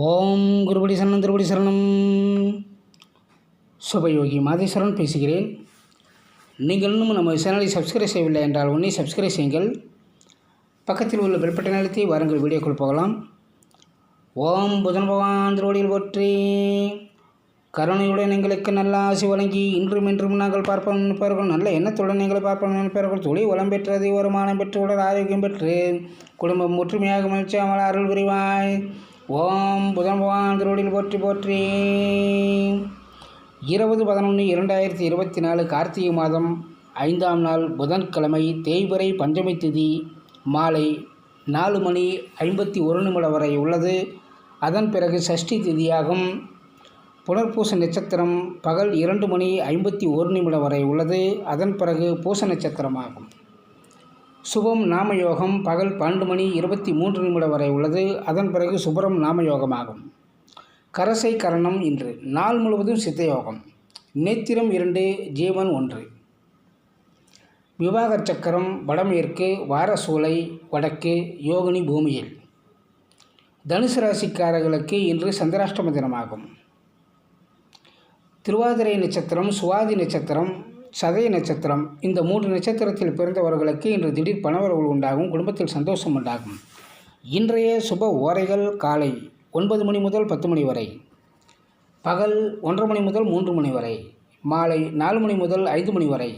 ஓம் குருபடி சரணம் திருபடி சரணம். சுபயோகி மாதேஸ்வரன் பேசுகிறேன். நீங்கள் இன்னும் நம்ம சேனலை சப்ஸ்கிரைப் செய்யவில்லை என்றால் உடனே சப்ஸ்கிரைப் செய்யுங்கள். பக்கத்தில் உள்ள பெல்பட்டை நிலத்தை வாருங்கள் வீடியோக்குள் போகலாம். ஓம் புதன் பகவான் திருவடியில் போற்றி. கருணையுடன் எங்களுக்கு நல்ல ஆசி வழங்கி இன்றும் இன்றும் நாங்கள் பார்ப்போம் நினைப்பார்கள் நல்ல எண்ணத்துடன் எங்களை பார்ப்போம் நினைப்பார்கள் தொழில் வளம் பெற்றது வருமானம் பெற்று உடல் ஆரோக்கியம் பெற்று குடும்பம் ஒற்றுமையாக மகிழ்ச்சியாமல் அருள் புரிவாய். ஓம் புதன் பகவான் திருவடியில் போற்றி போற்றி. இருபது பதினொன்று இரண்டாயிரத்தி இருபத்தி நாலு கார்த்திகை மாதம் ஐந்தாம் நாள் புதன்கிழமை தேய்பிறை பஞ்சமி திதி மாலை நாலு மணி ஐம்பத்தி ஒரு நிமிடம் வரை உள்ளது. அதன் பிறகு சஷ்டி திதியாகும். புனர்பூச நட்சத்திரம் பகல் இரண்டு மணி ஐம்பத்தி ஒரு நிமிடம் வரை உள்ளது. அதன் பிறகு பூச நட்சத்திரமாகும். சுபம் நாமயோகம் பகல் பன்னெண்டு மணி இருபத்தி மூன்று நிமிடம் வரை உள்ளது. அதன் பிறகு சுபரம் நாமயோகமாகும். கரசை கரணம் இன்று. நாள் முழுவதும் சித்தயோகம். நேத்திரம் இரண்டு ஜீவன் ஒன்று. விவாக சக்கரம் வடமேற்கு வாரசூலை வடக்கு யோகினி பூமியில். தனுசு ராசிக்காரர்களுக்கு இன்று சந்திராஷ்டம தினமாகும். திருவாதிரை நட்சத்திரம் சுவாதி நட்சத்திரம் சதய நட்சத்திரம். இந்த மூன்று நட்சத்திரத்தில் பிறந்தவர்களுக்கு இன்று திடீர் பணவரவு உண்டாகும் குடும்பத்தில் சந்தோஷம் உண்டாகும். இன்றைய சுப ஓரைகள் காலை ஒன்பது மணி முதல் பத்து மணி வரை பகல் ஒன்றரை மணி முதல் மூன்று மணி வரை மாலை நாலு மணி முதல் ஐந்து மணி வரை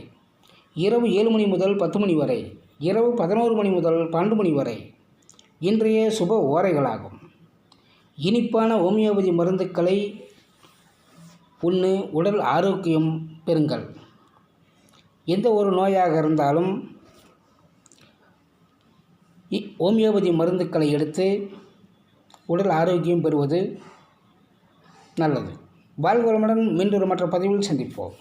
இரவு ஏழு மணி முதல் பத்து மணி வரை இரவு பதினோரு மணி முதல் பன்னெண்டு மணி வரை இன்றைய சுப ஓரைகளாகும். இனிப்பான ஹோமியோபதி மருந்துக்களை உண்ணு உடல் ஆரோக்கியம் பெறுங்கள். எந்த ஒரு நோயாக இருந்தாலும் இ- ஹோமியோபதி மருந்துக்களை எடுத்து உடல் ஆரோக்கியம் பெறுவது நல்லது. வாழ்வளமுடன் மீண்டும் மற்ற பதிவில் சந்திப்போம்.